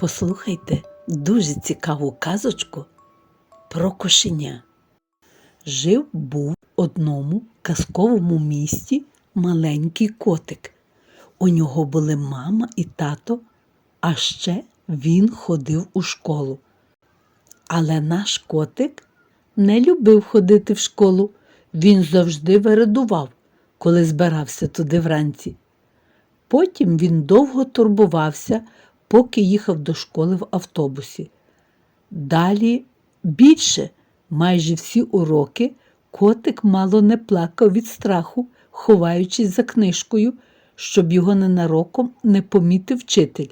Послухайте дуже цікаву казочку про кошеня. Жив був в одному казковому місті маленький котик. У нього були мама і тато, а ще він ходив у школу. Але наш котик не любив ходити в школу. Він завжди вередував, коли збирався туди вранці. Потім він довго турбувався, поки їхав до школи в автобусі. Далі більше, майже всі уроки, котик мало не плакав від страху, ховаючись за книжкою, щоб його ненароком не помітив вчитель.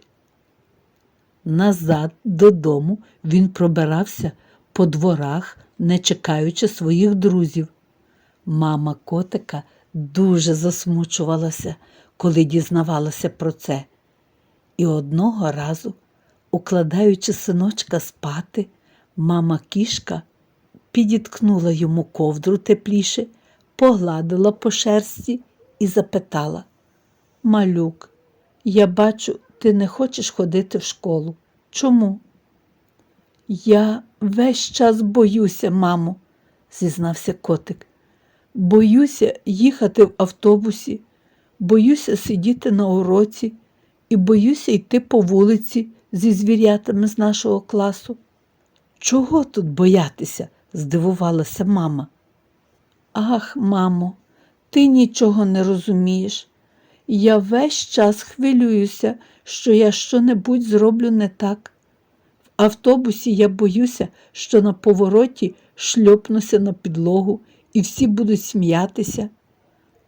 Назад додому він пробирався по дворах, не чекаючи своїх друзів. Мама котика дуже засмучувалася, коли дізнавалася про це. І одного разу, укладаючи синочка спати, мама кішка підіткнула йому ковдру тепліше, погладила по шерсті і запитала Малюк, я бачу, ти не хочеш ходити в школу. Чому? Я весь час боюся, мамо, зізнався котик. Боюся їхати в автобусі, боюся сидіти на уроці і боюся йти по вулиці зі звірятами з нашого класу. Чого тут боятися? здивувалася мама. Ах, мамо, ти нічого не розумієш. Я весь час хвилююся, що я щонебудь зроблю не так. В автобусі я боюся, що на повороті шльопнуся на підлогу і всі будуть сміятися.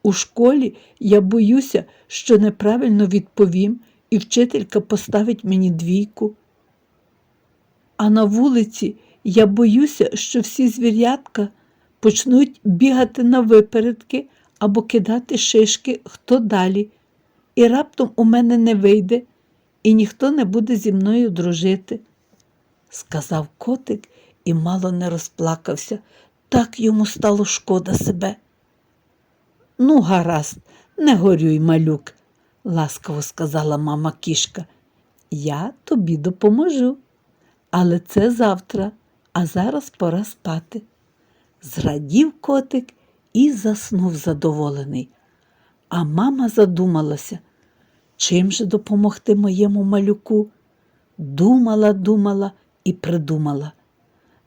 У школі я боюся, що неправильно відповім, і вчителька поставить мені двійку. А на вулиці я боюся, що всі звірятка почнуть бігати на випередки або кидати шишки хто далі, і раптом у мене не вийде, і ніхто не буде зі мною дружити, сказав котик і мало не розплакався. Так йому стало шкода себе. Ну, гаразд, не горюй, малюк, ласкаво сказала мама кішка. Я тобі допоможу. Але це завтра, а зараз пора спати. Зрадів котик і заснув задоволений. А мама задумалася, чим же допомогти моєму малюку. Думала, думала і придумала.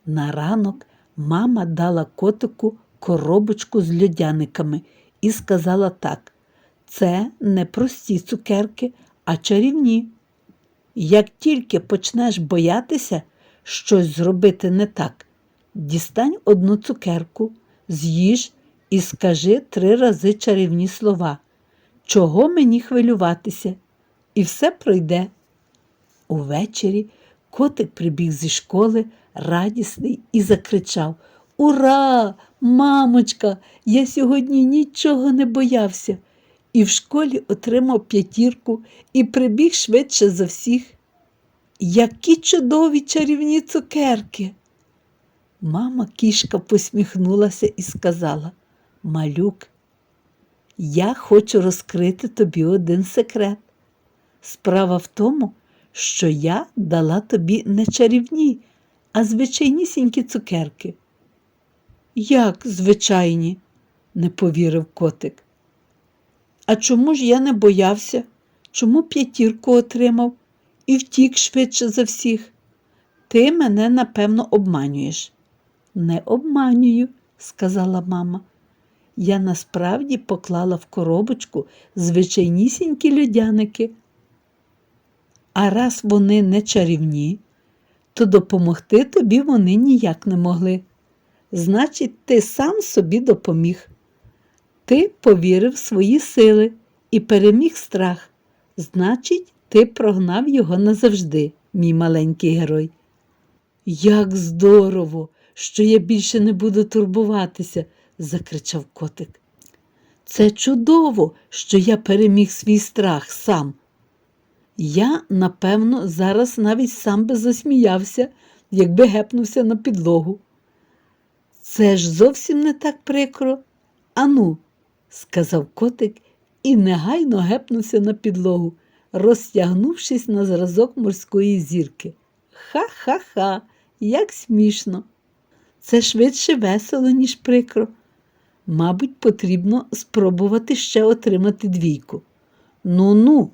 На ранок мама дала котику коробочку з льодяниками і сказала так: це не прості цукерки, а чарівні. Як тільки почнеш боятися щось зробити не так, дістань одну цукерку, з'їж і скажи три рази чарівні слова. Чого мені хвилюватися? І все пройде. Увечері котик прибіг зі школи радісний і закричав Ура, мамочка! Я сьогодні нічого не боявся. І в школі отримав п'ятірку і прибіг швидше за всіх. Які чудові чарівні цукерки. Мама кішка посміхнулася і сказала Малюк, я хочу розкрити тобі один секрет. Справа в тому, що я дала тобі не чарівні, а звичайнісінькі цукерки. Як звичайні? не повірив котик. А чому ж я не боявся? Чому п'ятірку отримав і втік швидше за всіх? Ти мене, напевно, обманюєш. Не обманюю, сказала мама. Я насправді поклала в коробочку звичайнісінькі льодяники. А раз вони не чарівні, то допомогти тобі вони ніяк не могли. Значить, ти сам собі допоміг. Ти повірив в свої сили і переміг страх. Значить, ти прогнав його назавжди, мій маленький герой. Як здорово, що я більше не буду турбуватися, закричав котик. Це чудово, що я переміг свій страх сам. Я, напевно, зараз навіть сам би засміявся, якби гепнувся на підлогу. Це ж зовсім не так прикро. Ану, сказав котик і негайно гепнувся на підлогу. розтягнувшись на зразок морської зірки. Ха-ха-ха, як смішно. Це швидше весело, ніж прикро. Мабуть, потрібно спробувати ще отримати двійку. Ну ну,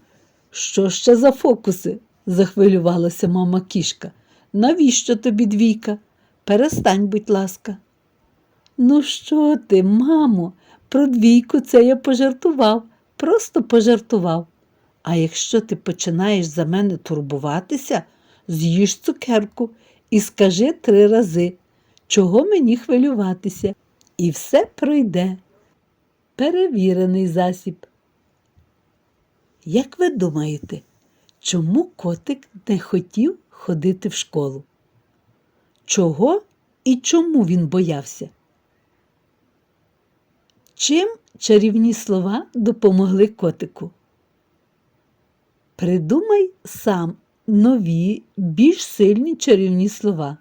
що ще за фокуси? захвилювалася мама кішка. Навіщо тобі двійка? Перестань, будь ласка. Ну що ти, мамо, про двійку це я пожартував, просто пожартував. А якщо ти починаєш за мене турбуватися, з'їж цукерку і скажи три рази, чого мені хвилюватися, і все пройде. Перевірений засіб. Як ви думаєте, чому котик не хотів ходити в школу? Чого і чому він боявся? Чим чарівні слова допомогли котику? Придумай сам нові, більш сильні чарівні слова.